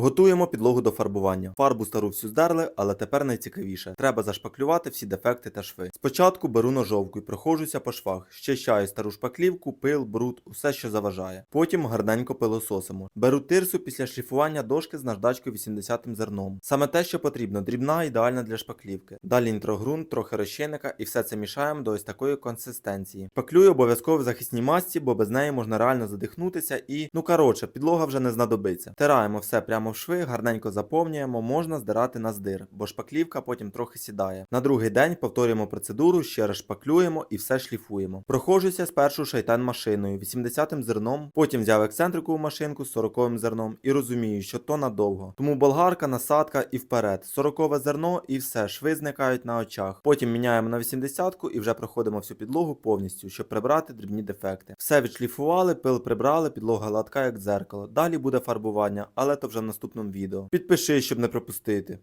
Готуємо підлогу до фарбування. Фарбу стару всю здерли, але тепер найцікавіше. Треба зашпаклювати всі дефекти та шви. Спочатку беру ножовку і проходжуся по швах. Щищаю стару шпаклівку, пил, бруд, усе, що заважає. Потім гарненько пилососимо. Беру тирсу після шліфування дошки з наждачкою 80 зерном. Саме те, що потрібно, дрібна, ідеальна для шпаклівки. Далі інтрогрунт, трохи розчинника і все це мішаємо до ось такої консистенції. Шпаклюю обов'язково в захисній масці, бо без неї можна реально задихнутися і, ну коротше, підлога вже не знадобиться. Тираємо все прямо в шви, гарненько заповнюємо, можна здирати на здир, бо шпаклівка потім трохи сідає. На другий день повторюємо процедуру, ще раз шпаклюємо і все шліфуємо. Проходжуся спершу шайтан машиною 80-м зерном, потім взяв ексцентрикову машинку з 40 зерном і розумію, що то надовго. Тому болгарка, насадка і вперед. 40 зерно і все, шви зникають на очах. Потім міняємо на 80-ку і вже проходимо всю підлогу повністю, щоб прибрати дрібні дефекти. Все відшліфували, пил прибрали, підлога гладка як дзеркало. Далі буде фарбування, але то вже в наступному відео. Підпиши, щоб не пропустити.